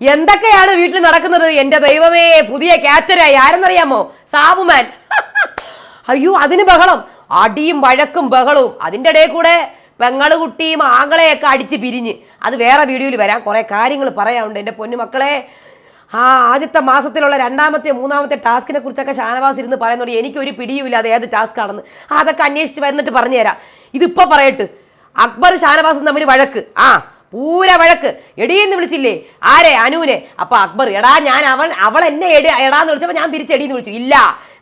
എന്തൊക്കെയാണ് വീട്ടിൽ നടക്കുന്നത്? എന്റെ ദൈവമേ പുതിയ ക്യാപ്റ്റനായി ആരെന്നറിയാമോ? സാബുമാൻ. അയ്യോ അതിന് ബഹളം. അടിയും വഴക്കും ബഹളവും. അതിന്റെ ഇടയിൽ കൂടെ പെങ്ങൾ കുട്ടിയും ആങ്ങളെയൊക്കെ അടിച്ച് പിരിഞ്ഞ്. അത് വേറെ വീഡിയോയിൽ വരാം. കുറേ കാര്യങ്ങൾ പറയാനുണ്ട് എന്റെ പൊന്നു മക്കളെ. ആ ആദ്യത്തെ മാസത്തിലുള്ള രണ്ടാമത്തെ മൂന്നാമത്തെ ടാസ്കിനെ കുറിച്ചൊക്കെ ഷാനവാസ് ഇരുന്ന് പറയുന്നുണ്ട്. എനിക്കൊരു പിടിയുമില്ല അത് ഏത് ടാസ്ക് ആണെന്ന് അതൊക്കെ അന്വേഷിച്ച് വരുന്നിട്ട് പറഞ്ഞുതരാം. ഇതിപ്പോൾ പറയട്ട്. അക്ബർ ഷാനവാസും തമ്മിൽ വഴക്ക്. ആ പൂര വഴക്ക്. എടീന്ന് വിളിച്ചില്ലേ? ആരെ? അനുവിനെ. അപ്പൊ അക്ബർ എടാ ഞാൻ അവൾ അവൾ എന്നെ എടി എടാന്ന് വിളിച്ചപ്പോ ഞാൻ തിരിച്ച് എടിയെന്ന് വിളിച്ചു. ഇല്ല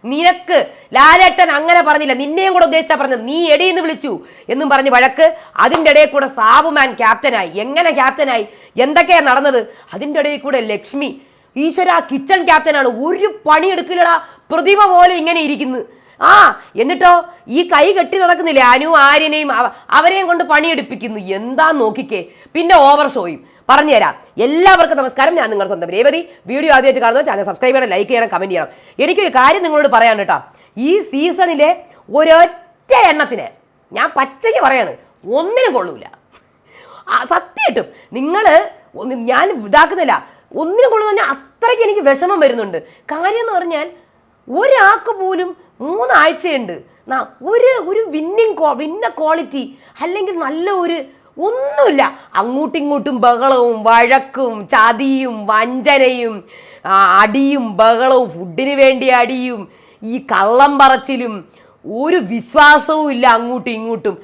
നിനക്ക് ലാലേട്ടൻ അങ്ങനെ പറഞ്ഞില്ല. നിന്നെയും കൂടെ ഉദ്ദേശിച്ചാ പറഞ്ഞത്. നീ എടീന്ന് വിളിച്ചു. എന്നും പറഞ്ഞ് വഴക്ക്. അതിന്റെ ഇടയിൽ കൂടെ സാബുമാൻ ക്യാപ്റ്റനായി. എങ്ങനെ ക്യാപ്റ്റനായി? എന്തൊക്കെയാ നടന്നത്? അതിന്റെ ഇടയിൽ കൂടെ ലക്ഷ്മി. ഈശ്വര കിച്ചൺ ക്യാപ്റ്റനാണ്. ഒരു പണിയെടുക്കില്ലടാ. പ്രതിമ പോലെ ഇങ്ങനെ ഇരിക്കുന്നു. ആ എന്നിട്ടോ ഈ കൈ കെട്ടി നടക്കുന്നില്ലേ അനു ആര്യനെയും അവരെയും കൊണ്ട് പണിയെടുപ്പിക്കുന്നു. എന്താ നോക്കിക്കേ. പിന്നെ ഓവർ ഷോയും പറഞ്ഞുതരാം എല്ലാവർക്കും നമസ്കാരം. ഞാൻ നിങ്ങളുടെ സ്വന്തം രേവതി. വീഡിയോ ആദ്യമായിട്ട് കാണുന്ന ചാനൽ സബ്സ്ക്രൈബ് ചെയ്യണം ലൈക്ക് ചെയ്യണം കമന്റ് ചെയ്യണം. എനിക്കൊരു കാര്യം നിങ്ങളോട് പറയാൻ കേട്ടോ ഈ സീസണിലെ ഒരൊറ്റ എണ്ണത്തിന് ഞാൻ പച്ചയ്ക്ക് പറയാണ് ഒന്നിനും കൊള്ളൂല. സത്യ സത്യമായിട്ടും നിങ്ങൾ ഞാൻ ഇതാക്കുന്നില്ല. ഒന്നിനും കൊള്ളുന്ന അത്രയ്ക്ക് എനിക്ക് വിഷമം വരുന്നുണ്ട്. കാര്യം എന്ന് പറഞ്ഞാൽ ഒരാൾക്ക് പോലും മൂന്നാഴ്ചയുണ്ട്. ഒരു ഒരു വിന്നിങ് വിന്ന ക്വാളിറ്റി അല്ലെങ്കിൽ നല്ല ഒരു ഒന്നുമില്ല. അങ്ങോട്ടും ഇങ്ങോട്ടും ബഹളവും വഴക്കും ചതിയും വഞ്ചനയും അടിയും ബഹളവും ഫുഡിന് വേണ്ടി അടിയും ഈ കള്ളം പറച്ചിലും ഒരു വിശ്വാസവും ഇല്ല അങ്ങോട്ടും ഇങ്ങോട്ടും.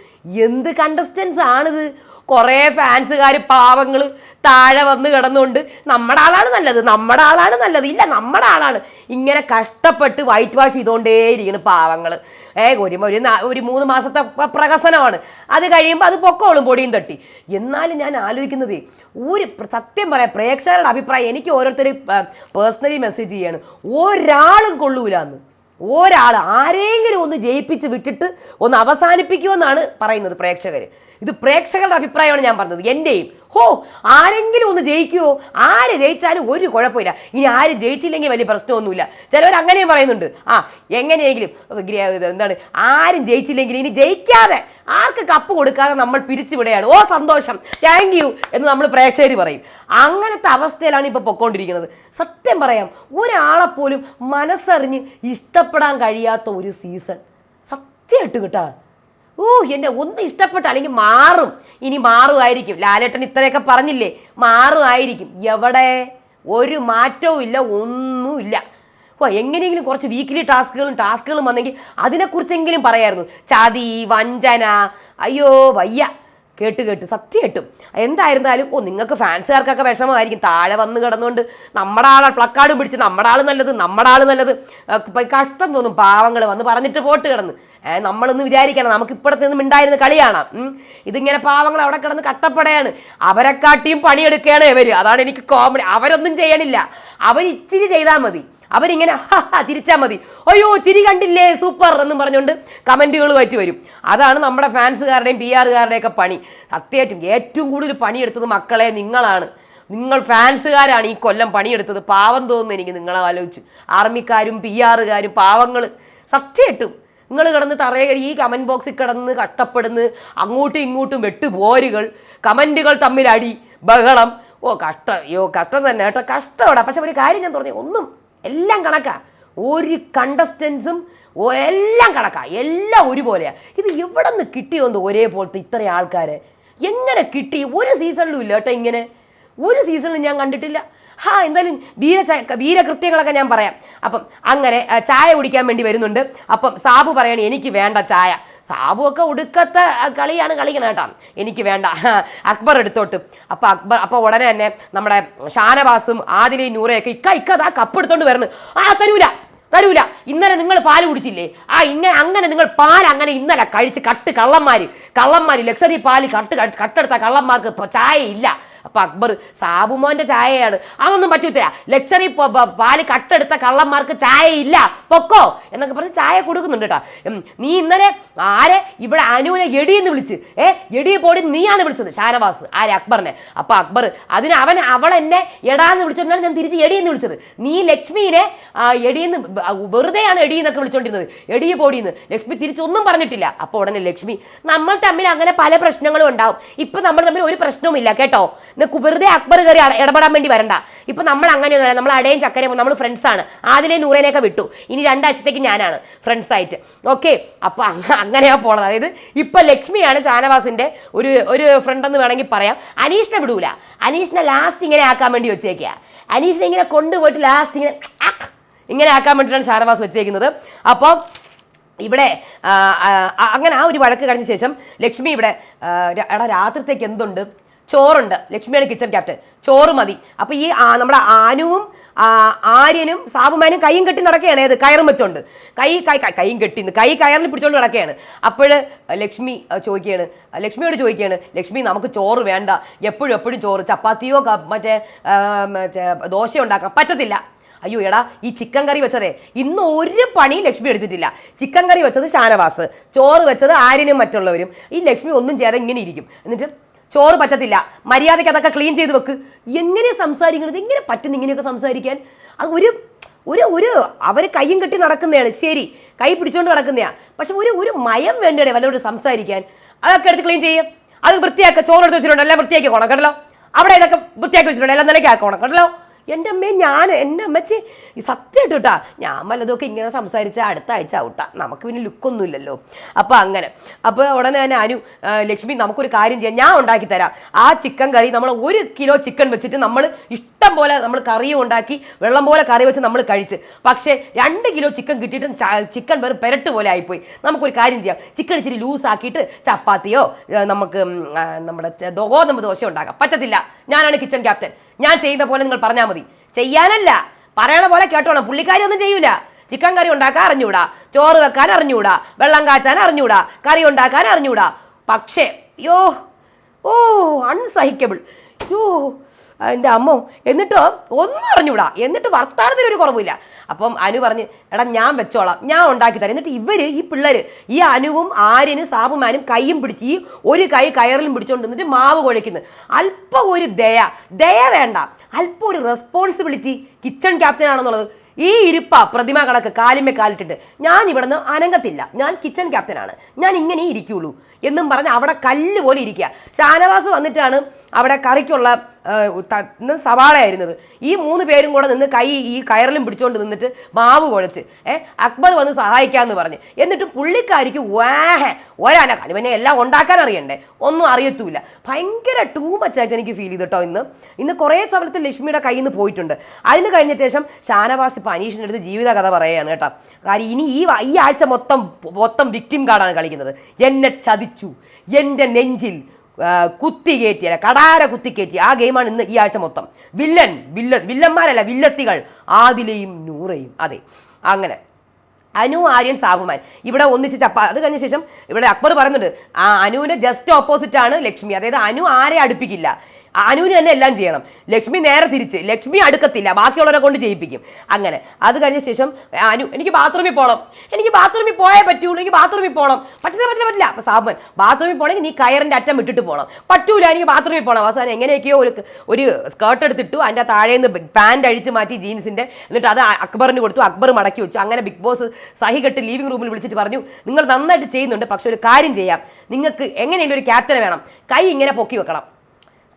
എന്ത് കണ്ടസ്റ്റൻസ് ആണിത്? കുറേ ഫാൻസുകാർ പാവങ്ങൾ താഴെ വന്ന് കിടന്നുകൊണ്ട് നമ്മുടെ ആളാണ് നല്ലത് നമ്മുടെ ആളാണ് നല്ലത് ഇല്ല നമ്മുടെ ആളാണ്. ഇങ്ങനെ കഷ്ടപ്പെട്ട് വൈറ്റ് വാഷ് ചെയ്തുകൊണ്ടേയിരിക്കുന്നു പാവങ്ങൾ ഏ ഒരു ഒരു ഒരു മൂന്ന് മാസത്തെ പ്രഹസനമാണ്. അത് കഴിയുമ്പോൾ അത് പൊക്കോളും പൊടിയും തട്ടി. എന്നാലും ഞാൻ ആലോചിക്കുന്നത് ഒരു സത്യം പറയാം പ്രേക്ഷകരുടെ അഭിപ്രായം എനിക്ക് ഓരോരുത്തർ പേഴ്സണലി മെസ്സേജ് ചെയ്യാണ്. ഒരാളും കൊള്ളൂലെന്ന്. ഒരാൾ ആരെങ്കിലും ഒന്ന് ജയിപ്പിച്ച് വിട്ടിട്ട് ഒന്ന് അവസാനിപ്പിക്കുമെന്നാണ് പറയുന്നത് പ്രേക്ഷകർ ഇത് പ്രേക്ഷകരുടെ അഭിപ്രായമാണ് ഞാൻ പറഞ്ഞത്. എന്റെയും ഹോ ആരെങ്കിലും ഒന്ന് ജയിക്കുമോ ആര് ജയിച്ചാലും ഒരു കുഴപ്പമില്ല. ഇനി ആര് ജയിച്ചില്ലെങ്കിൽ വലിയ പ്രശ്നമൊന്നുമില്ല. ചിലവർ അങ്ങനെയും പറയുന്നുണ്ട്. ആ എങ്ങനെയെങ്കിലും എന്താണ്? ആരും ജയിച്ചില്ലെങ്കിൽ ഇനി ജയിക്കാതെ ആർക്ക് കപ്പ് കൊടുക്കാതെ നമ്മൾ പിരിച്ചുവിടുകയാണ് ഓ സന്തോഷം. താങ്ക് യു എന്ന് നമ്മൾ പ്രേക്ഷകർ പറയും. അങ്ങനത്തെ അവസ്ഥയിലാണ് ഇപ്പോൾ പൊക്കോണ്ടിരിക്കുന്നത്. സത്യം പറയാം ഒരാളെപ്പോലും മനസ്സറിഞ്ഞ് ഇഷ്ടപ്പെടാൻ കഴിയാത്ത ഒരു സീസൺ. സത്യമായിട്ട് കേട്ടാ. ഓ എന്നെ ഒന്ന് ഇഷ്ടപ്പെട്ട അല്ലെങ്കിൽ മാറും. ഇനി മാറുമായിരിക്കും. ലാലേട്ടൻ ഇത്രയൊക്കെ പറഞ്ഞില്ലേ? മാറുമായിരിക്കും. എവിടെ? ഒരു മാറ്റവും ഇല്ല ഒന്നുമില്ല ഓ എങ്ങനെയെങ്കിലും കുറച്ച് വീക്കിലി ടാസ്കുകളും ടാസ്കുകളും വന്നെങ്കിൽ അതിനെക്കുറിച്ചെങ്കിലും പറയായിരുന്നു. ചതി വഞ്ചന അയ്യോ വയ്യ. കേട്ട് കേട്ട് സത്യമായിട്ടും എന്തായിരുന്നാലും ഓ നിങ്ങൾക്ക് ഫാൻസുകാർക്കൊക്കെ വിഷമമായിരിക്കും. താഴെ വന്ന് കിടന്നുകൊണ്ട് നമ്മുടെ ആൾ പ്ലക്കാർഡ് പിടിച്ച് നമ്മുടെ ആൾ നല്ലത് നമ്മുടെ ആൾ നല്ലത്. കഷ്ടം തോന്നും പാവങ്ങൾ വന്ന് പറഞ്ഞിട്ട് പോട്ട് കിടന്ന്. നമ്മളൊന്ന് വിചാരിക്കണം നമുക്ക് ഇപ്പോഴത്തെ നിന്നും ഉണ്ടായിരുന്ന കളിയാണ്. ഇതിങ്ങനെ പാവങ്ങൾ അവിടെ കിടന്ന് കട്ടപ്പടയാണ് അവരെക്കാട്ടിയും പണിയെടുക്കുകയാണ് ഇവർ അതാണ് എനിക്ക് കോമഡി അവരൊന്നും ചെയ്യണില്ല. അവരിച്ചിരി ചെയ്താൽ മതി. അവരിങ്ങനെ "ഹ, ഹ, ചിരിച്ചാൽ മതി. അയ്യോ ചിരി കണ്ടില്ലേ? സൂപ്പർ എന്നും പറഞ്ഞുകൊണ്ട് കമന്റുകളുമായിട്ട് വരും. അതാണ് നമ്മുടെ ഫാൻസുകാരുടെയും പി ആറുകാരുടെയൊക്കെ പണി. സത്യമായിട്ടും ഏറ്റവും കൂടുതൽ പണിയെടുത്തത് മക്കളെ നിങ്ങളാണ്. നിങ്ങൾ ഫാൻസുകാരാണ് ഈ കൊല്ലം പണിയെടുത്തത്. പാവം തോന്നുന്നു എനിക്ക് നിങ്ങളെ ആലോചിച്ച്. ആർമിക്കാരും പി ആറുകാരും പാവങ്ങൾ സത്യമായിട്ടും നിങ്ങൾ കിടന്ന് തറയ ഈ കമന്റ് ബോക്സിൽ കിടന്ന് കഷ്ടപ്പെടുന്ന് അങ്ങോട്ടും ഇങ്ങോട്ടും വെട്ടുപോരുകൾ കമന്റുകൾ തമ്മിൽ അടി ബഹളം. ഓ കഷ്ടം. അയ്യോ കഷ്ടം തന്നെ കേട്ടോ. കഷ്ടമാണ്. പക്ഷെ ഒരു കാര്യം ഞാൻ പറഞ്ഞു ഒന്നും എല്ലാം കണക്കാ. ഒരു കണ്ടസ്റ്റൻസും എല്ലാം കണക്കാ. എല്ലാം ഒരുപോലെയാണ് ഇത് എവിടെ നിന്ന് കിട്ടിയോന്ന് ഒരേപോലത്തെ ഇത്രയും ആൾക്കാർ എങ്ങനെ കിട്ടി? ഒരു സീസണിലും ഇല്ല കേട്ടോ ഇങ്ങനെ. ഒരു സീസണിലും ഞാൻ കണ്ടിട്ടില്ല. ഹാ എന്തായാലും വീര വീരകൃത്യങ്ങളൊക്കെ ഞാൻ പറയാം. അപ്പം അങ്ങനെ ചായ കുടിക്കാൻ വേണ്ടി വരുന്നുണ്ട്. അപ്പം സാബു പറയണേ എനിക്ക് വേണ്ട ചായ. സാബു ഒക്കെ ഒടുക്കത്തെ കളിയാണ് കളിക്കണം കേട്ടോ. എനിക്ക് വേണ്ട. അക്ബർ എടുത്തോട്ട്. അപ്പോൾ അക്ബർ അപ്പോൾ ഉടനെ തന്നെ നമ്മുടെ ഷാനവാസും ആദിലയും നൂറയൊക്കെ ഇക്ക ഇക്ക അതാ കപ്പ് എടുത്തോണ്ട് വരുന്നു ആ തരൂല തരൂല. ഇന്നലെ നിങ്ങൾ പാൽ കുടിച്ചില്ലേ? ആ ഇങ്ങനെ അങ്ങനെ നിങ്ങൾ പാൽ അങ്ങനെ ഇന്നലെ കഴിച്ച് കട്ട് കള്ളന്മാര്. കള്ളന്മാര് ലക്ഷറി പാൽ കട്ട് കട്ട് കട്ടെടുത്ത കള്ളന്മാർക്ക് ചായ ഇല്ല അപ്പൊ അക്ബർ സാബുമോന്റെ ചായയാണ്. അതൊന്നും പറ്റൂത്തില്ല. ലക്ഷറി പാൽ കട്ടെടുത്ത കള്ളന്മാർക്ക് ചായ ഇല്ല പൊക്കോ? എന്നൊക്കെ പറഞ്ഞ് ചായ കൊടുക്കുന്നുണ്ട് കേട്ടോ. നീ ഇന്നലെ ആരെ ഇവിടെ അനുവിനെ എടിയെന്ന് വിളിച്ച് ഏ എടി പോടി നീയാണ് വിളിച്ചത് ഷാനവാസ് ആരെ? അക്ബറിനെ. അപ്പൊ അക്ബർ അതിന് അവൻ അവൾ എന്നെ എടാന്ന് വിളിച്ചോണ്ടാണ് ഞാൻ തിരിച്ച് എടിയെന്ന് വിളിച്ചത്. നീ ലക്ഷ്മിനെ എടിയെന്ന് വെറുതെയാണ് എടി എന്നൊക്കെ വിളിച്ചോണ്ടിരുന്നത്. എടി പോടിയെന്ന് ലക്ഷ്മി തിരിച്ചൊന്നും പറഞ്ഞിട്ടില്ല. അപ്പോൾ ഉടനെ ലക്ഷ്മി നമ്മൾ തമ്മിൽ അങ്ങനെ പല പ്രശ്നങ്ങളും ഉണ്ടാവും. ഇപ്പൊ നമ്മൾ തമ്മിൽ ഒരു പ്രശ്നവും ഇല്ല കേട്ടോ? നിങ്ങൾക്ക് വെറുതെ അക്ബർ കയറി ഇടപെടാൻ വേണ്ടി വരണ്ട. ഇപ്പൊ നമ്മൾ അങ്ങനെയൊന്നുമല്ല നമ്മൾ അടയും ചക്കരയും നമ്മൾ ഫ്രണ്ട്സ് ആണ്. ആദിലെ നൂറേനെയൊക്കെ വിട്ടു. ഇനി രണ്ടാഴ്ചത്തേക്ക് ഞാനാണ് ഫ്രണ്ട്സ് ആയിട്ട്. ഓക്കെ അപ്പൊ അങ്ങനെയാ പോണത്. അതായത് ഇപ്പൊ ലക്ഷ്മിയാണ് ഷാനവാസിന്റെ ഒരു ഒരു ഫ്രണ്ട് എന്ന് വേണമെങ്കിൽ പറയാം. അനീഷിനെ വിടൂല. അനീഷിനെ ലാസ്റ്റ് ഇങ്ങനെ ആക്കാൻ വേണ്ടി വെച്ചേക്കുക അനീഷിനെ ഇങ്ങനെ കൊണ്ടുപോയിട്ട് ലാസ്റ്റ് ഇങ്ങനെ ഇങ്ങനെ ആക്കാൻ വേണ്ടിയിട്ടാണ് ഷാനവാസ് വെച്ചേക്കുന്നത്. അപ്പോൾ ഇവിടെ അങ്ങനെ ആ ഒരു വഴക്ക് കഴിഞ്ഞ ശേഷം ലക്ഷ്മി ഇവിടെ എടാ രാത്രിത്തേക്ക് എന്തുണ്ട്? ചോറുണ്ട്. ലക്ഷ്മിയാണ് കിച്ചൺ ക്യാപ്റ്റൻ ചോറ് മതി. അപ്പോൾ ഈ നമ്മുടെ ആനുവും ആര്യനും സാബുമാനും കൈയും കെട്ടി നടക്കുകയാണ്. ഏത്? കയറും വെച്ചോണ്ട്. കൈ കൈ കൈയും കെട്ടി കൈ കയറിൽ പിടിച്ചോണ്ട് നടക്കുകയാണ്. അപ്പോൾ ലക്ഷ്മി ചോദിക്കുകയാണ്. ലക്ഷ്മിയോട് ചോദിക്കുകയാണ്. ലക്ഷ്മി നമുക്ക് ചോറ് വേണ്ട. എപ്പോഴും എപ്പോഴും ചോറ്. ചപ്പാത്തിയോ മറ്റേ മറ്റേ ദോശ ഉണ്ടാക്കാൻ പറ്റത്തില്ല. അയ്യോ എടാ ഈ ചിക്കൻ കറി വെച്ചതേ. ഇന്ന് ഒരു പണി ലക്ഷ്മി എടുത്തിട്ടില്ല. ചിക്കൻ കറി വെച്ചത് ഷാനവാസ്. ചോറ് വെച്ചത് ആര്യനും മറ്റുള്ളവരും. ഈ ലക്ഷ്മി ഒന്നും ചെയ്യാതെ ഇങ്ങനെ ഇരിക്കും. എന്നിട്ട് ചോറ് പറ്റത്തില്ല. മര്യാദയ്ക്ക് അതൊക്കെ ക്ലീൻ ചെയ്ത് വെക്ക്. എങ്ങനെ സംസാരിക്കണത്? എങ്ങനെ പറ്റുന്നു ഇങ്ങനെയൊക്കെ സംസാരിക്കാൻ? അത് ഒരു ഒരു ഒരു അവർ കയ്യും കെട്ടി നടക്കുന്നതാണ് ശരി കൈ പിടിച്ചുകൊണ്ട് നടക്കുന്നതാണ് പക്ഷെ ഒരു ഒരു മയം വേണ്ടേ വല്ലവരോട് സംസാരിക്കാൻ. അതൊക്കെ എടുത്ത് ക്ലീൻ ചെയ്യും. അത് വൃത്തിയാക്കുക ചോറ് എടുത്ത് വെച്ചിട്ടുണ്ട്. എല്ലാം വൃത്തിയാക്കി കൊണക്കണ്ടല്ലോ അവിടെ ഇതൊക്കെ വൃത്തിയാക്കി വെച്ചിട്ടുണ്ട്. എല്ലാം നിലയ്ക്ക് ആക്കണം. കേട്ടല്ലോ? എന്റെ അമ്മയെ ഞാൻ എന്റെ അമ്മച്ചി സത്യമായിട്ട് കേട്ടാ ഞാൻ വല്ലതൊക്കെ ഇങ്ങനെ സംസാരിച്ച അടുത്ത ആഴ്ച ഔട്ടാ. നമുക്ക് പിന്നെ ലുക്കൊന്നുമില്ലല്ലോ. അപ്പോൾ അങ്ങനെ. അപ്പോൾ ഉടനെ തന്നെ അനു ലക്ഷ്മി നമുക്കൊരു കാര്യം ചെയ്യാം. ഞാൻ ഉണ്ടാക്കി തരാം. ആ ചിക്കൻ കറി നമ്മൾ ഒരു കിലോ ചിക്കൻ വെച്ചിട്ട് നമ്മൾ ഇഷ്ടം പോലെ നമ്മൾ കറിയും ഉണ്ടാക്കി വെള്ളം പോലെ കറി വെച്ച് നമ്മൾ കഴിച്ച്. പക്ഷേ രണ്ട് കിലോ ചിക്കൻ കിട്ടിയിട്ടും ചിക്കൻ വെറും പെരട്ട് പോലെ ആയിപ്പോയി. നമുക്കൊരു കാര്യം ചെയ്യാം. ചിക്കൻ ഇച്ചിരി ലൂസ് ആക്കിയിട്ട് ചപ്പാത്തിയോ നമുക്ക് നമ്മുടെ ഗോതമ്പ് ദോശ ഉണ്ടാക്കാം. പറ്റത്തില്ല. ഞാനാണ് കിച്ചൺ ക്യാപ്റ്റൻ ഞാൻ ചെയ്യുന്ന പോലെ നിങ്ങൾ പറഞ്ഞാൽ മതി. ചെയ്യാനല്ല. പറയണ പോലെ കേട്ടോണം. പുള്ളിക്കാരി ഒന്നും ചെയ്യൂല. ചിക്കൻ കറി ഉണ്ടാക്കാൻ അറിഞ്ഞൂടാ. ചോറ് വെക്കാൻ അറിഞ്ഞൂടാ. വെള്ളം കാച്ചാൻ അറിഞ്ഞൂടാ. കറി ഉണ്ടാക്കാൻ അറിഞ്ഞൂടാ. പക്ഷേ യോ ഓ അൺസഹിക്കബിൾ. യോ എന്റെ അമ്മോ എന്നിട്ടോ? ഒന്നും അറിഞ്ഞൂടാ എന്നിട്ട് വർത്താനത്തിന് ഒരു കുറവില്ല അപ്പം അനു പറഞ്ഞ് എടാ ഞാൻ വെച്ചോളാം. ഞാൻ ഉണ്ടാക്കി തരാം. എന്നിട്ട് ഇവർ ഈ പിള്ളേർ ഈ അനുവും ആര്യനും സാബുമാനും കൈയും പിടിച്ച് ഈ ഒരു കൈ കയറിലും പിടിച്ചുകൊണ്ട് എന്നിട്ട് മാവ് കുഴയ്ക്കുന്നു. അല്പം ഒരു ദയ. ദയ വേണ്ട. അല്പം ഒരു റെസ്പോൺസിബിലിറ്റി കിച്ചൺ ക്യാപ്റ്റൻ ആണെന്നുള്ളത്. ഈ ഇരിപ്പ പ്രതിമ കണക്ക് കാലിമേ കാലിട്ടിട്ട്. ഞാൻ ഇവിടുന്ന് അനങ്ങത്തില്ല. ഞാൻ കിച്ചൺ ക്യാപ്റ്റനാണ് ഞാൻ ഇങ്ങനെ ഇരിക്കുള്ളൂ. എന്നും പറഞ്ഞ് അവിടെ കല്ല് പോലെ ഇരിക്കുക. ഷാനവാസ് വന്നിട്ടാണ് അവിടെ കറിക്കുള്ള സവാളയായിരുന്നത് ഈ മൂന്ന് പേരും കൂടെ നിന്ന് കൈ ഈ കയറിലും പിടിച്ചുകൊണ്ട് നിന്നിട്ട് മാവ് കുഴച്ച് ഏ അക്ബർ വന്ന് സഹായിക്കാമെന്ന് പറഞ്ഞ്. എന്നിട്ട് പുള്ളിക്കാരിക്ക് വാഹ ഒരാന പിന്നെ എല്ലാം ഉണ്ടാക്കാൻ അറിയണ്ടേ? ഒന്നും അറിയത്തൂല ഭയങ്കര ടൂ മച്ചായിട്ട് എനിക്ക് ഫീൽ ചെയ്തിട്ടോ ഇന്ന്. ഇന്ന് കുറേ സമയത്ത് ലക്ഷ്മിയുടെ കയ്യിൽ നിന്ന് പോയിട്ടുണ്ട്. അതിന് കഴിഞ്ഞ ശേഷം ഷാനവാസ് ഇപ്പം അനീഷിന്റെ അടുത്ത് ജീവിത കഥ പറയുകയാണ് കേട്ടോ. കാര്യം ഇനി ഈ ഈ ആഴ്ച മൊത്തം മൊത്തം വിക്ടിം കാർഡാണ് കളിക്കുന്നത്. എന്നെ ചതിച്ചു എന്റെ നെഞ്ചിൽ ആ, കുത്തികയറ്റി അല്ല കടാര കുത്തിക്കയറ്റി ആ ഗെയിമാണ് ഇന്ന് ഈ ആഴ്ച മൊത്തം. വില്ലൻ വില്ല വില്ലന്മാരല്ല വില്ലത്തികൾ. ആദിലയും നൂറയും. അതെ. അങ്ങനെ. അനു ആര്യൻ സാബുമാൻ. ഇവിടെ ഒന്നിച്ച് ചപ്പ അത് കഴിഞ്ഞ ശേഷം ഇവിടെ അക്ബർ പറയുന്നുണ്ട് ആ അനുവിന്റെ ജസ്റ്റ് ഓപ്പോസിറ്റ് ആണ് ലക്ഷ്മി. അതായത് അനു ആരെ അടുപ്പിക്കില്ല. അനുവിന് തന്നെ എല്ലാം ചെയ്യണം. ലക്ഷ്മി നേരെ തിരിച്ച്. ലക്ഷ്മി അടുക്കത്തില്ല. ബാക്കിയുള്ളവരെ കൊണ്ട് ചെയ്യിപ്പിക്കും. അങ്ങനെ. അത് കഴിഞ്ഞ ശേഷം അനു എനിക്ക് ബാത്റൂമിൽ പോകണം എനിക്ക് ബാത്റൂമിൽ പോയേ പറ്റുള്ളൂ. എനിക്ക് ബാത്റൂമിൽ പോകണം പറ്റില്ല പറ്റില്ല പറ്റില്ല അപ്പം സാബുൻ ബാത്റൂമിൽ പോകണമെങ്കിൽ നീ കയറിന്റെ അറ്റം വിട്ടിട്ട് പോകണം പറ്റൂല എനിക്ക് ബാത്റൂമിൽ പോകണം അവസാനം എങ്ങനെയൊക്കെയോ ഒരു ഒരു സ്കേർട്ട് എടുത്തിട്ടു. അതിന്റെ താഴേന്ന് പാന്റ് അഴിച്ച് മാറ്റി ജീൻസിന്റെ എന്നിട്ട് അത് അക്ബറിന് കൊടുത്തു. അക്ബർ മടക്കി വെച്ചു. അങ്ങനെ ബിഗ് ബോസ് സഹി കെട്ട് ലീവിംഗ് റൂമിൽ വിളിച്ചിട്ട് പറഞ്ഞു നിങ്ങൾ നന്നായിട്ട് ചെയ്യുന്നുണ്ട്. പക്ഷെ ഒരു കാര്യം ചെയ്യാം. നിങ്ങൾക്ക് എങ്ങനെയെങ്കിലും ഒരു ക്യാപ്റ്റനെ വേണം. കൈ ഇങ്ങനെ പൊക്കി വെക്കണം.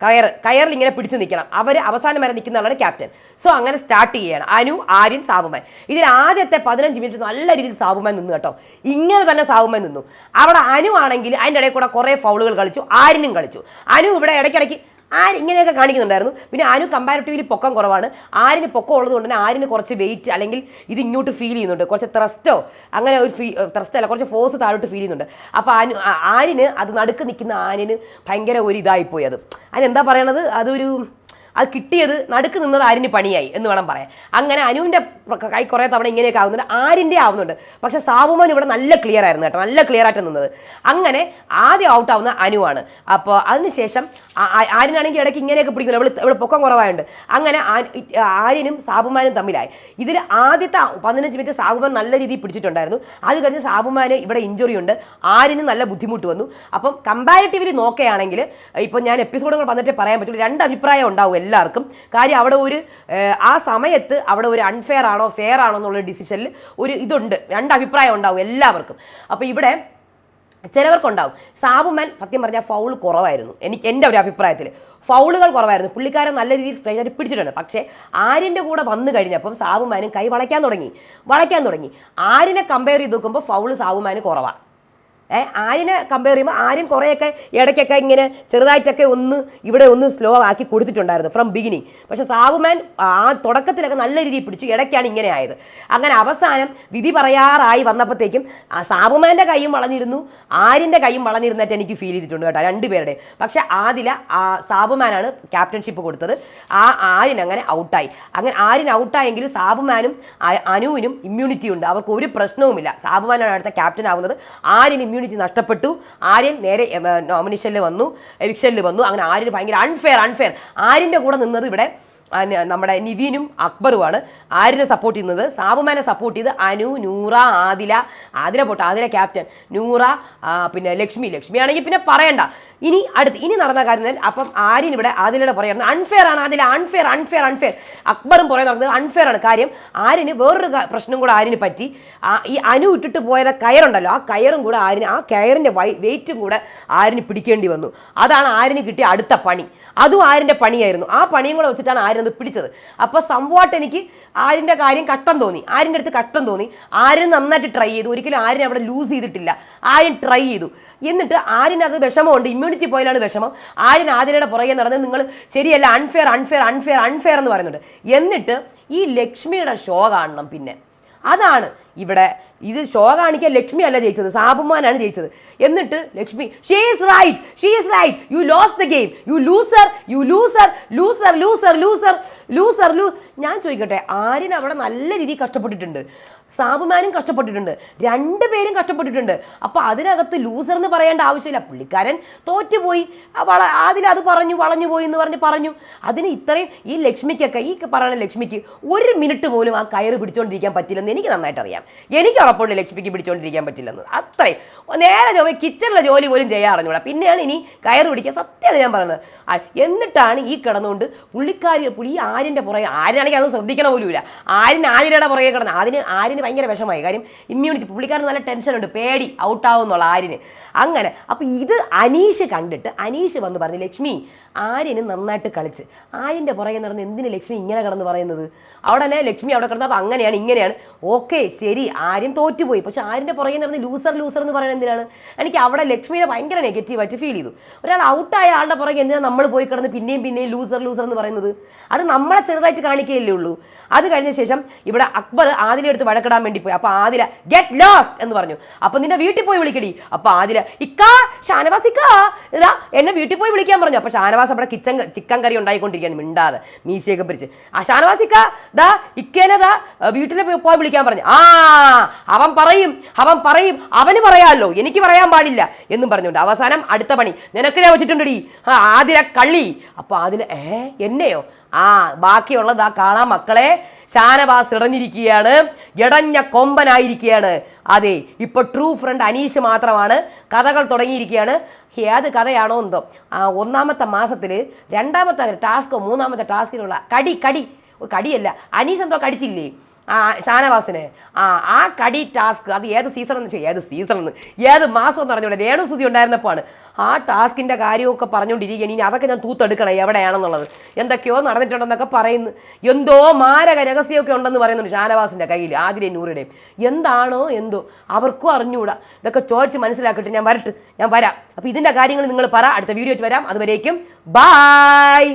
കയർ കയറിൽ ഇങ്ങനെ പിടിച്ചു നിൽക്കണം. അവർ അവസാനം വരെ നിൽക്കുന്ന ആളാണ് ക്യാപ്റ്റൻ. സോ അങ്ങനെ സ്റ്റാർട്ട് ചെയ്യണം. അനു ആര്യൻ സാബുമാൻ. ഇതിൽ ആദ്യത്തെ പതിനഞ്ച് മിനിറ്റ് നല്ല രീതിയിൽ സാബുമാൻ നിന്നു കേട്ടോ. ഇങ്ങനെ തന്നെ സാബുമാൻ നിന്നു. അവിടെ അനു ആണെങ്കിൽ അതിന്റെ ഇടയിൽ കൂടെ കുറേ ഫൗളുകൾ കളിച്ചു. ആര്യനും കളിച്ചു. അനു ഇവിടെ ഇടയ്ക്കിടയ്ക്ക് ആര് ഇങ്ങനെയൊക്കെ കാണിക്കുന്നുണ്ടായിരുന്നു. പിന്നെ ആനു കമ്പാരിറ്റീവ്ലി പൊക്കം കുറവാണ്. ആരിന് പൊക്കം ഉള്ളതുകൊണ്ട് തന്നെ ആരിന് കുറച്ച് വെയിറ്റ് അല്ലെങ്കിൽ ഇത് ഇങ്ങോട്ട് ഫീൽ ചെയ്യുന്നുണ്ട്. കുറച്ച് ത്രസ്റ്റോ അങ്ങനെ ഒരു ഫീ ത്രസ്റ്റ് അല്ല കുറച്ച് ഫോഴ്സ് താഴോട്ട് ഫീൽ ചെയ്യുന്നുണ്ട്. അപ്പോൾ ആനു ആരിന് അത് നടുക്ക് നിൽക്കുന്ന ആനിന് ഭയങ്കര ഒരു ഇതായിപ്പോയി അത്. അതിനെന്താ പറയണത്? അതൊരു അത് കിട്ടിയത് നടുക്ക് നിന്നത് ആരിന് പണിയായി എന്ന് വേണം പറയാം അങ്ങനെ അനുവിന്റെ കൈ കുറേ തവണ ഇങ്ങനെയൊക്കെ ആവുന്നുണ്ട്. ആരിന്റെ ആവുന്നുണ്ട്. പക്ഷേ സാബുമോൻ ഇവിടെ നല്ല ക്ലിയർ ആയിരുന്നു കേട്ടോ. നല്ല ക്ലിയർ ആയിട്ട് നിന്നത്. അങ്ങനെ ആദ്യം ഔട്ട് ആവുന്ന അനുവാണ്. അപ്പോൾ അതിനുശേഷം ആ- ആ- ആര്യനാണെങ്കിൽ ഇടയ്ക്ക് ഇങ്ങനെയൊക്കെ പിടിക്കുന്നില്ല ഇവിടെ ഇവിടെ പൊക്കം കുറവായുണ്ട്. അങ്ങനെ ആരിനും ആര്യനും സാബുമാനും തമ്മിലായി. ഇതിൽ ആദ്യത്തെ പതിനഞ്ച് മിനിറ്റ് സാബുമാൻ നല്ല രീതിയിൽ പിടിച്ചിട്ടുണ്ടായിരുന്നു. അത് കഴിഞ്ഞ് സാബുമാന് ഇവിടെ ഇഞ്ചുറി ഉണ്ട്. ആര്യന് നല്ല ബുദ്ധിമുട്ട് വന്നു. അപ്പം കമ്പാരിറ്റീവ്ലി നോക്കുകയാണെങ്കിൽ ഇപ്പോൾ ഞാൻ എപ്പിസോഡുകൾ വന്നിട്ട് പറയാൻ പറ്റുള്ളൂ. രണ്ട് അഭിപ്രായം ഉണ്ടാവും. എല്ലാവർക്കും. കാര്യം അവിടെ ഒരു ആ സമയത്ത് അവിടെ ഒരു അൺഫെയർ ആണോ ഫെയർ ആണോ എന്നുള്ള ഡിസിഷനിൽ ഒരു ഇതുണ്ട്. രണ്ട് അഭിപ്രായം ഉണ്ടാവും എല്ലാവർക്കും. അപ്പോൾ ഇവിടെ ചിലവർക്കുണ്ടാവും. സാബുമാൻ സത്യം പറഞ്ഞാൽ ഫൗൾ കുറവായിരുന്നു. എനിക്ക് എന്റെ ഒരു അഭിപ്രായത്തിൽ ഫൗളുകൾ കുറവായിരുന്നു. പുള്ളിക്കാരൻ നല്ല രീതിയിൽ സ്ട്രൈറ്റ് ആയിട്ട് പിടിച്ചിട്ടുണ്ട്. പക്ഷേ ആര്യന്റെ കൂടെ വന്നു കഴിഞ്ഞപ്പം സാബുമാനും കൈ വളയ്ക്കാൻ തുടങ്ങി. വളയ്ക്കാൻ തുടങ്ങി. ആരിനെ കമ്പയർ ചെയ്ത് നോക്കുമ്പോൾ ഫൗൾ സാബുമാന് കുറവാണ് ആര്യനെ കമ്പയർ ചെയ്യുമ്പോൾ ആരും കുറേയൊക്കെ ഇടയ്ക്കൊക്കെ ഇങ്ങനെ ചെറുതായിട്ടൊക്കെ ഒന്ന് ഇവിടെ ഒന്ന് സ്ലോ ആക്കി കൊടുത്തിട്ടുണ്ടായിരുന്നു ഫ്രം ബിഗിനിങ് പക്ഷെ സാബുമാൻ ആ തുടക്കത്തിലൊക്കെ നല്ല രീതിയിൽ പിടിച്ചു ഇടയ്ക്കാണ് ഇങ്ങനെ ആയത്. അങ്ങനെ അവസാനം വിധി പറയാറായി വന്നപ്പോഴത്തേക്കും സാബുമാന്റെ കൈയും വളഞ്ഞിരുന്നു ആര്യന്റെ കൈയും വളഞ്ഞിരുന്നിട്ട് എനിക്ക് ഫീൽ ചെയ്തിട്ടുണ്ട് കേട്ടോ രണ്ടുപേരുടെ. പക്ഷെ ആദില സാബുമാനാണ് ക്യാപ്റ്റൻഷിപ്പ് കൊടുത്തത്. ആ ആര്യൻ അങ്ങനെ ഔട്ടായി അങ്ങനെ ആര്യൻ ഔട്ടായെങ്കിലും സാബുമാനും അനുവിനും ഇമ്മ്യൂണിറ്റി ഉണ്ട്. അവർക്ക് ഒരു പ്രശ്നവുമില്ല. സാബുമാനാണ് അടുത്ത ക്യാപ്റ്റൻ ആവുന്നത്. ആര്യൻ ഇമ്മ്യൂണിറ്റി നഷ്ടപ്പെട്ടു. ആര്യൻ നേരെ നോമിനേഷനിൽ വന്നു എവിക്ഷനിൽ വന്നു. അങ്ങനെ ആര്യൻ ഭയങ്കര അൺഫെയർ അൺഫെയർ ആര്യന്റെ കൂടെ നിന്നത് ഇവിടെ നമ്മുടെ നിവീനും അക്ബറുമാണ്. ആരിനെ സപ്പോർട്ട് ചെയ്യുന്നത്. സാബുമാനെ സപ്പോർട്ട് ചെയ്ത് അനു നൂറ ആദില ആദില പോട്ടെ ആദില ക്യാപ്റ്റൻ നൂറ പിന്നെ ലക്ഷ്മി. ലക്ഷ്മി ആണെങ്കിൽ പിന്നെ പറയണ്ട. ഇനി അടുത്ത് ഇനി നടന്ന കാര്യം അപ്പം ആര്യൻ ഇവിടെ ആദിലയുടെ പറയുന്നത് അൺഫെയർ ആണ്. ആദില അൺഫെയർ അൺഫെയർ അൺഫെയർ അക്ബറും പുറകെ നടന്നത് അൺഫെയർ ആണ്. കാര്യം ആര്യന് വേറൊരു പ്രശ്നം കൂടെ ആര്യന് പറ്റി. ഈ അനു ഇട്ടിട്ട് പോയ കയറുണ്ടല്ലോ ആ കയറും കൂടെ ആര്യന് ആ കയറിന്റെ വെയിറ്റും കൂടെ ആര്യന് പിടിക്കേണ്ടി വന്നു. അതാണ് ആര്യന് കിട്ടിയ അടുത്ത പണി. അതും ആര്യന്റെ പണിയായിരുന്നു. ആ പണിയും കൂടെ വെച്ചിട്ടാണ് ആര്യൻ അത് പിടിച്ചത്. അപ്പോൾ സംഭവമായിട്ട് എനിക്ക് ആര്യന്റെ കാര്യം കട്ടം തോന്നി. ആര്യന്റെ അടുത്ത് കട്ടം തോന്നി. ആര്യൻ നന്നായിട്ട് ട്രൈ ചെയ്തു. ഒരിക്കലും ആര്യൻ അവിടെ ലൂസ് ചെയ്തിട്ടില്ല. ആര്യൻ ട്രൈ ചെയ്തു. എന്നിട്ട് ആര്യനത് വിഷമമുണ്ട്. ഇമ്മ്യൂണിറ്റി പോയാലാണ് വിഷമം. ആര്യൻ ആതിരയുടെ പുറകെ നടന്ന് നിങ്ങൾ ശരിയല്ല അൺഫെയർ അൺഫെയർ അൺഫെയർ അൺഫെയർ എന്ന് പറയുന്നുണ്ട്. എന്നിട്ട് ഈ ലക്ഷ്മിയുടെ ഷോ കാണണം പിന്നെ. അതാണ് ഇവിടെ ഇത് ഷോ കാണിക്കാൻ ലക്ഷ്മി അല്ല ജയിച്ചത് സാബുമാനാണ് ജയിച്ചത്. എന്നിട്ട് Lakshmi she is right she is right you lose the game you loser you loser loser loser loser loser ലൂ ഞാൻ ചോദിക്കട്ടെ ആര്യൻ അവിടെ നല്ല രീതിയിൽ കഷ്ടപ്പെട്ടിട്ടുണ്ട് സാബുമാനും കഷ്ടപ്പെട്ടിട്ടുണ്ട് രണ്ടുപേരും കഷ്ടപ്പെട്ടിട്ടുണ്ട്. അപ്പോൾ അതിനകത്ത് ലൂസർ എന്ന് പറയേണ്ട ആവശ്യമില്ല. പുള്ളിക്കാരൻ തോറ്റുപോയി. വള അതിൽ അത് പറഞ്ഞു വളഞ്ഞു പോയി എന്ന് പറഞ്ഞ് പറഞ്ഞു. അതിന് ഇത്രയും ഈ ലക്ഷ്മിക്കൊക്കെ ഈ പറയുന്ന ലക്ഷ്മിക്ക് ഒരു മിനിറ്റ് പോലും ആ കയറ് പിടിച്ചുകൊണ്ടിരിക്കാൻ പറ്റില്ലെന്ന് എനിക്ക് നന്നായിട്ട് അറിയാം എനിക്ക് ഉറപ്പുണ്ട് ലക്ഷ്മിക്ക് പിടിച്ചോണ്ടിരിക്കാൻ പറ്റില്ലെന്ന്. അത്രയും. നേരെ ജോലി കിച്ചണിലെ ജോലി പോലും ചെയ്യാൻ അറിഞ്ഞൂടാ പിന്നെയാണ് ഇനി കയറ് പിടിക്കാൻ സത്യമാണ് ഞാൻ പറയുന്നത്. എന്നിട്ടാണ് ഈ കിടന്നുകൊണ്ട് പുള്ളിക്കാരി പുള്ളി ആര്യന്റെ പുറകെ ആര്യനാണെങ്കിൽ അത് ശ്രദ്ധിക്കണ പോലുമില്ല. ആര്യൻ ആര്യയുടെ പുറകെ കിടന്ന് അതിന് ആര്യന് ഭയങ്കര വിഷമമായി. കാര്യം ഇമ്മ്യൂണിറ്റി പുള്ളിക്കാരന് നല്ല ടെൻഷനുണ്ട് പേടി ഔട്ടാവും എന്നുള്ള ആര്യന്. അങ്ങനെ അപ്പോൾ ഇത് അനീഷ് കണ്ടിട്ട് അനീഷ് വന്ന് പറഞ്ഞു ലക്ഷ്മി ആര്യന് നന്നായിട്ട് കളിച്ച്. ആര്യന്റെ പുറകെ നടന്ന് എന്തിന് ലക്ഷ്മി ഇങ്ങനെ കടന്ന് പറയുന്നത്? അവിടെ തന്നെ ലക്ഷ്മി അവിടെ കിടന്നത് അങ്ങനെയാണ് ഇങ്ങനെയാണ്. ഓക്കെ ശരി ആര്യൻ തോറ്റുപോയി. പക്ഷെ ആര്യന്റെ പുറകെ നടന്ന് ലൂസർ ലൂസർ എന്ന് പറയുന്നത് എന്തിനാണ്? എനിക്ക് അവിടെ ലക്ഷ്മിയെ ഭയങ്കര നെഗറ്റീവായിട്ട് ഫീൽ ചെയ്തു. ഒരാൾ ഔട്ടായ ആളുടെ പുറകെ എന്തിനാണ് നമ്മൾ പോയി കിടന്ന് പിന്നെയും പിന്നെയും ലൂസർ ലൂസർ എന്ന് പറയുന്നത്? അത് നമ്മളെ ചെറുതായിട്ട് കാണിക്കുകയല്ലേ ഉള്ളൂ. അത് കഴിഞ്ഞ ശേഷം ഇവിടെ അക്ബർ ആദിലെടുത്ത് വഴക്കിടാൻ വേണ്ടി പോയി. അപ്പോൾ ആദില ഗെറ്റ് ലോസ്റ്റ് എന്ന് പറഞ്ഞു. അപ്പോൾ നിന്റെ വീട്ടിൽ പോയി വിളിക്കടി. അപ്പോൾ ആദില ഇക്കാ ഷാനവാസ് ഇക്കാ. എന്നെ വീട്ടിൽ പോയി വിളിക്കാൻ പറഞ്ഞു. അപ്പോൾ ഷാനവാസ് അവിടെ കിച്ചൻ ചിക്കൻ കറി ഉണ്ടായിക്കൊണ്ടിരിക്കുകയാണ്. മിണ്ടാതെ. മീശയൊക്കെ പിടിച്ച്. ആ ഷാനവാസ് ഇക്ക ദാ ഇക്കേനെ ദാ വീട്ടിൽ പോയി വിളിക്കാൻ പറഞ്ഞു. ആ അവൻ പറയും അവൻ പറയും അവന് പറയാമല്ലോ എനിക്ക് പറയാൻ പാടില്ല എന്നും പറഞ്ഞുകൊണ്ട്. അവസാനം അടുത്ത പണി. നിനക്ക് ഞാൻ വെച്ചിട്ടുണ്ടടി. ആതിര കള്ളി. അപ്പോൾ അതിന് ഏ എന്നെയോ? ആ ബാക്കിയുള്ളത് ആ കാണാം മക്കളെ. ഷാനവാസ് ഇടഞ്ഞിരിക്കുകയാണ്. ഇടഞ്ഞ കൊമ്പനായിരിക്കുകയാണ്. അതെ ഇപ്പോൾ ട്രൂ ഫ്രണ്ട് അനീഷ് മാത്രമാണ്. കഥകൾ തുടങ്ങിയിരിക്കുകയാണ്. ഏത് കഥയാണോ എന്തോ? ആ ഒന്നാമത്തെ മാസത്തിൽ രണ്ടാമത്തെ ടാസ്ക് മൂന്നാമത്തെ ടാസ്കിനുള്ള കടി കടി കടിയല്ല അനീഷ് എന്തോ കടിച്ചില്ലേ? ആ ഷാനവാസിനെ. ആ ആ കടി ടാസ്ക് അത് ഏത് സീസൺ എന്ന് വെച്ചാൽ ഏത് സീസൺ എന്ന് ഏത് മാസം എന്ന് പറഞ്ഞൂടെ രേണുസുതി ഉണ്ടായിരുന്നപ്പോഴാണ്. ആ ടാസ്കിന്റെ കാര്യമൊക്കെ പറഞ്ഞുകൊണ്ടിരിക്കുകയാണ്. ഇനി അതൊക്കെ ഞാൻ തൂത്തെടുക്കണം എവിടെയാണെന്നുള്ളത്. എന്തൊക്കെയോ നടന്നിട്ടുണ്ടെന്നൊക്കെ പറയുന്നു. എന്തോ മാരക രഹസ്യമൊക്കെ ഉണ്ടെന്ന് പറയുന്നുണ്ട് ഷാനവാസിന്റെ കയ്യിൽ ആതിരെ നൂറുടെയും എന്താണോ എന്തോ അവർക്കും അറിഞ്ഞുകൂടാ. ഇതൊക്കെ ചോദിച്ച് മനസ്സിലാക്കിയിട്ട് ഞാൻ വരട്ട് ഞാൻ വരാം. അപ്പോൾ ഇതിന്റെ കാര്യങ്ങൾ നിങ്ങൾ പറ അടുത്ത വീഡിയോ വരാം. അതുവരേക്കും ബായ്